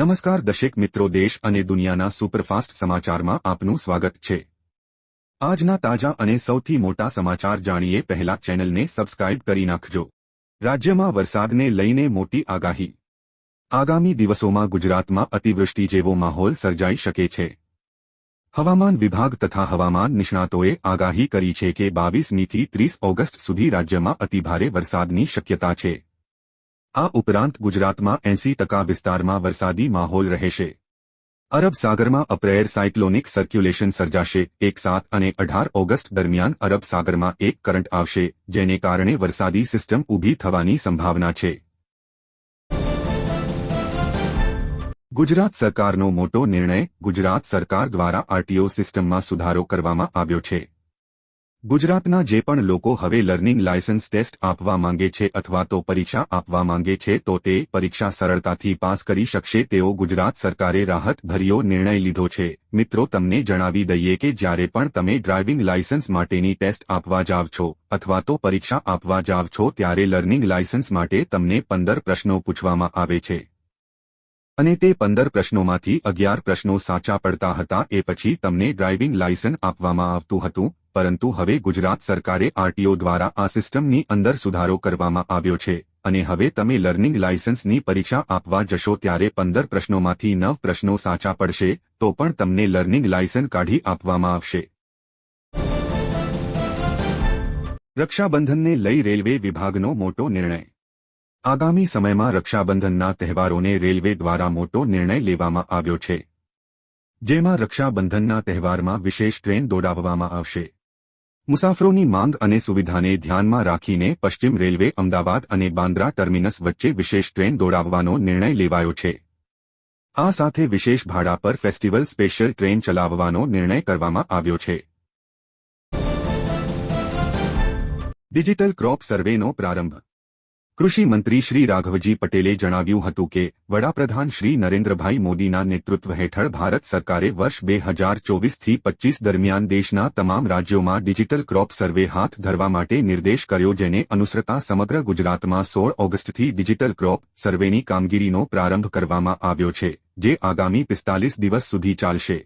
નમસ્કાર દશેક મિત્રો, દેશ અને દુનિયાના સુપરફાસ્ટ સમાચારમાં આપનું સ્વાગત છે. આજના તાજા અને સૌથી મોટા સમાચાર જાણીએ પહેલા ચેનલને સબસ્ક્રાઇબ કરી નાખજો. રાજ્યમાં વરસાદને લઈને મોટી આગાહી. આગામી દિવસોમાં ગુજરાતમાં અતિવૃષ્ટિ જેવો માહોલ સર્જાઈ શકે છે. હવામાન વિભાગ તથા હવામાન નિષ્ણાતોએ આગાહી કરી છે કે બાવીસમીથી ત્રીસ ઓગસ્ટ સુધી રાજ્યમાં અતિભારે વરસાદની શક્યતા છે. આ ઉપરાંત ગુજરાતમાં એંસી ટકા વિસ્તારમાં વરસાદી માહોલ રહેશે. અરબ સાગરમાં અપ્રેયર સાયક્લોનિક સર્ક્યુલેશન સર્જાશે, એક સાત અને અઢાર ઓગસ્ટ દરમિયાન અરબ સાગરમાં એક કરંટ આવશે, જેને કારણે વરસાદી સિસ્ટમ ઊભી થવાની સંભાવના છે. ગુજરાત સરકારનો મોટો નિર્ણય ગુજરાત સરકાર દ્વારા આરટીઓ સિસ્ટમમાં સુધારો કરવામાં આવ્યો છે. ગુજરાતના જે પણ લોકો હવે લર્નિંગ લાયસન્સ ટેસ્ટ આપવા માંગે છે અથવા તો પરીક્ષા આપવા માંગે છે, તો તે પરીક્ષા સરળતાથી પાસ કરી શકશે તેવો ગુજરાત સરકારે રાહત ભર્યો નિર્ણય લીધો છે. મિત્રો, તમને જણાવી દઈએ કે જ્યારે પણ તમે ડ્રાઇવિંગ લાયસન્સ માટેની ટેસ્ટ આપવા જાવ છો અથવા તો પરીક્ષા આપવા જાવ છો, ત્યારે લર્નિંગ લાયસન્સ માટે તમને પંદર પ્રશ્નો પૂછવામાં આવે છે. અને તે પંદર પ્રશ્નોમાંથી અગિયાર પ્રશ્નો સાચા પડતા હતા, એ પછી તમને ડ્રાઇવિંગ લાયસન્સ આપવામાં આવતું હતું. પરંતુ હવે ગુજરાત સરકારે આરટીઓ દ્વારા આ સિસ્ટમની અંદર સુધારો કરવામાં આવ્યો છે અને હવે તમે લર્નિંગ લાયસન્સની પરીક્ષા આપવા જશો ત્યારે પંદર પ્રશ્નોમાંથી નવ પ્રશ્નો સાચા પડશે, તો પણ તમને લર્નિંગ લાયસન્સ કાઢી આપવામાં આવશે. રક્ષાબંધનને લઈ રેલવે વિભાગનો મોટો નિર્ણય. આગામી સમયમાં રક્ષાબંધનના તહેવારોને રેલવે દ્વારા મોટો નિર્ણય લેવામાં આવ્યો છે. જેમાં રક્ષાબંધનના તહેવારમાં વિશેષ ટ્રેન દોડાવવામાં આવશે. મુસાફરોની માંગ અને સુવિધાને ધ્યાનમાં રાખીને પશ્ચિમ રેલવે અમદાવાદ અને બાંદ્રા ટર્મિનસ વચ્ચે વિશેષ ટ્રેન દોડાવવાનો નિર્ણય લેવાયો છે. આ સાથે વિશેષ ભાડા પર ફેસ્ટિવલ સ્પેશિયલ ટ્રેન ચલાવવાનો નિર્ણય કરવામાં આવ્યો છે. ડિજિટલ ક્રોપ સર્વેનો પ્રારંભ કૃષિ મંત્રી શ્રી રાઘવજી પટેલે જણાવ્યું હતું કે, વડાપ્રધાન શ્રી નરેન્દ્રભાઈ મોદીના નેતૃત્વ હેઠળ ભારત સરકારે વર્ષ બે હજાર ચોવીસથી પચ્ચીસ દરમિયાન દેશના તમામ રાજ્યોમાં ડિજિટલ ક્રોપ સર્વે હાથ ધરવા માટે નિર્દેશ કર્યો જેને અનુસરતા સમગ્ર ગુજરાતમાં સોળ ઓગસ્ટથી ડિજિટલ ક્રોપ સર્વેની કામગીરીનો પ્રારંભ કરવામાં આવ્યો છે, જે આગામી પિસ્તાલીસ દિવસ સુધી ચાલશે.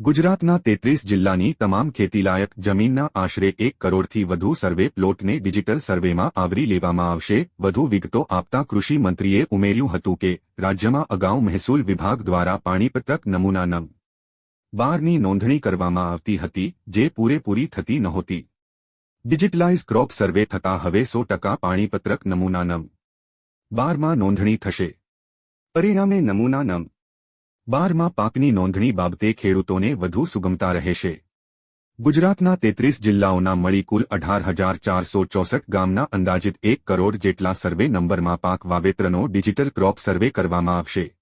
ગુજરાતના તેત્રીસ જિલ્લાની તમામ ખેતીલાયક જમીનના આશરે એક કરોડથી વધુ સર્વે પ્લોટને ડિજિટલ સર્વેમાં આવરી લેવામાં આવશે. વધુ વિગતો આપતા કૃષિ મંત્રીએ ઉમેર્યું હતું કે, રાજ્યમાં અગાઉ મહેસૂલ વિભાગ દ્વારા પાણીપત્રક નમૂના નમ બારની નોંધણી કરવામાં આવતી હતી, જે પૂરેપૂરી થતી નહોતી. ડિજિટલાઇઝ ક્રોપ સર્વે થતાં હવે સો ટકા પાણીપત્રક નમૂના નમ બારમાં નોંધણી થશે. પરિણામે નમૂના નંગ બારમાં પાકની નોંધણી બાબતે ખેડૂતોને વધુ સુગમતા રહેશે. ગુજરાતના તેત્રીસ જિલ્લાઓના મળી કુલ અઢાર હજાર ચારસો ચોસઠ ગામના અંદાજિત એક કરોડ જેટલા સર્વે નંબરમાં પાક વાવેતરનો ડિજિટલ ક્રોપ સર્વે કરવામાં આવશે.